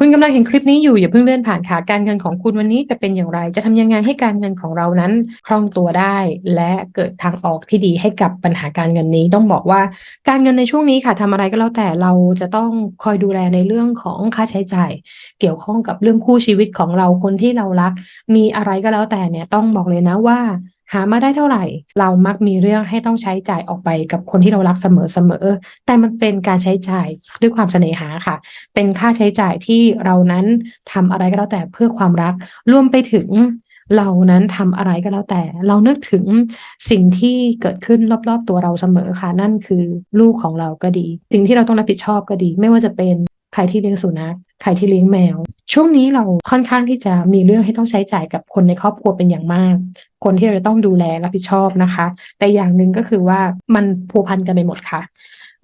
คุณกำลังเห็นคลิปนี้อยู่อย่าเพิ่งเลื่อนผ่านค่ะการเงินของคุณวันนี้จะเป็นอย่างไร จะทำยังไงให้การเงินของเรานั้นคล่องตัวได้ และเกิดทางออกที่ดีให้กับปัญหาการเงินนี้ต้องบอกว่าการเงินในช่วงนี้ค่ะทำอะไรก็แล้วแต่เราจะต้องคอยดูแลในเรื่องของค่าใช้จ่าย เกี่ยวข้องกับเรื่องคู่ชีวิตของเราคนที่เรารัก มีอะไรก็แล้วแต่เนี่ยต้องบอกเลยนะว่า หามาได้เท่าไหร่ เรามักมีเรื่องให้ต้องใช้จ่ายออกไปกับคนที่เรารักเสมอๆแต่มันเป็นการใช้จ่ายด้วยความเสน่หาค่ะ เป็นค่าใช้จ่ายที่เรานั้นทำอะไรก็แล้วแต่เพื่อความรักรวมไปถึงเรานั้นทำอะไรก็แล้วแต่ เรานึกถึงสิ่งที่เกิดขึ้นรอบๆตัวเราเสมอค่ะ นั่นคือลูกของเราก็ดี สิ่งที่เราต้องรับผิดชอบก็ดี ไม่ว่าจะเป็นใครที่เลี้ยงสุนัข ใครที่เลี้ยงแมว ช่วงนี้เราค่อนข้างที่จะมีเรื่องให้ต้องใช้จ่ายกับคนในครอบครัวเป็นอย่างมาก คนที่เราจะต้องดูแลรับผิดชอบนะคะ แต่อย่างหนึ่งก็คือว่ามันพัวพันกันไปหมดค่ะ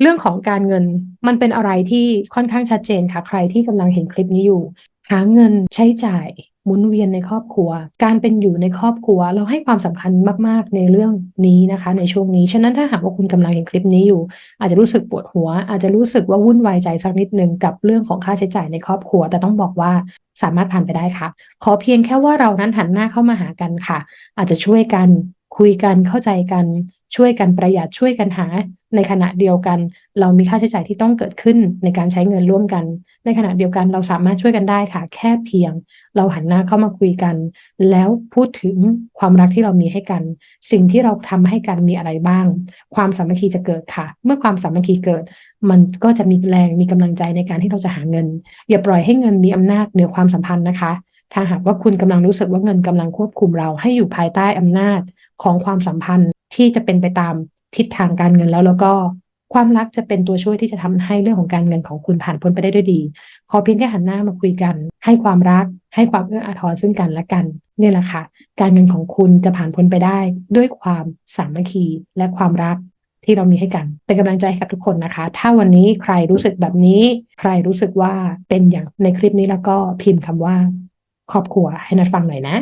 เรื่องของการเงินมันเป็นอะไรที่ค่อนข้างชัดเจนค่ะ ใครที่กำลังเห็นคลิปนี้อยู่ หาเงินใช้จ่าย หมุนเวียนในครอบครัว การเป็นอยู่ในครอบครัว เราให้ความสำคัญมาก ๆ ในเรื่องนี้นะคะ ในช่วงนี้ ฉะนั้นถ้าหากว่าคุณกำลังเห็นคลิปนี้อยู่ อาจจะรู้สึกปวดหัว อาจจะรู้สึกว่าวุ่นวายใจสักนิดหนึ่งกับเรื่องของค่าใช้จ่ายในครอบครัว แต่ต้องบอกว่าสามารถผ่านไปได้ค่ะ ขอเพียงแค่ว่าเรานั้นหันหน้าเข้ามาหากันค่ะ อาจจะช่วยกัน คุยกันเข้าใจกันช่วยกันประหยัดช่วยกันหา ในขณะเดียวกัน เรามีค่าใช้จ่ายที่ต้องเกิดขึ้นในการใช้เงินร่วมกัน ในขณะเดียวกันเราสามารถช่วยกันได้ค่ะ แค่เพียง เราหันหน้าเข้ามาคุยกัน แล้วพูดถึงความรักที่เรามีให้กัน สิ่งที่เราทำให้กันมีอะไรบ้าง ความสามัคคีจะเกิดค่ะ เมื่อความสามัคคีเกิด มันก็จะมีแรงมีกำลังใจในการที่เราจะหาเงิน อย่าปล่อยให้เงินมีอำนาจเหนือความสัมพันธ์นะคะถ้าหากว่าคุณกำลังรู้สึกว่าเงินกำลังควบคุมเราให้อยู่ภายใต้อำนาจ ของความสัมพันธ์ที่จะเป็นไปตามทิศทางการเงินแล้วแล้วก็ความรักจะเป็นตัวช่วยที่จะทำให้เรื่องของการเงินของคุณผ่านพ้นไปได้ด้วยดี ขอเพียงแค่หันหน้ามาคุยกัน ให้ความรัก ให้ความเอื้ออาทรซึ่งกันและกันเนี่แหละค่ะ การเงินของคุณจะผ่านพ้นไปได้ ด้วยความสามัคคีและความรักที่เรามีให้กัน เป็นกำลังใจให้กับทุกคนนะคะ ถ้าวันนี้ใครรู้สึกแบบนี้ ใครรู้สึกว่าเป็นอย่างในคลิปนี้แล้วก็พิมพ์คำว่า ครอบครัวให้นัดฟังหน่อยนะ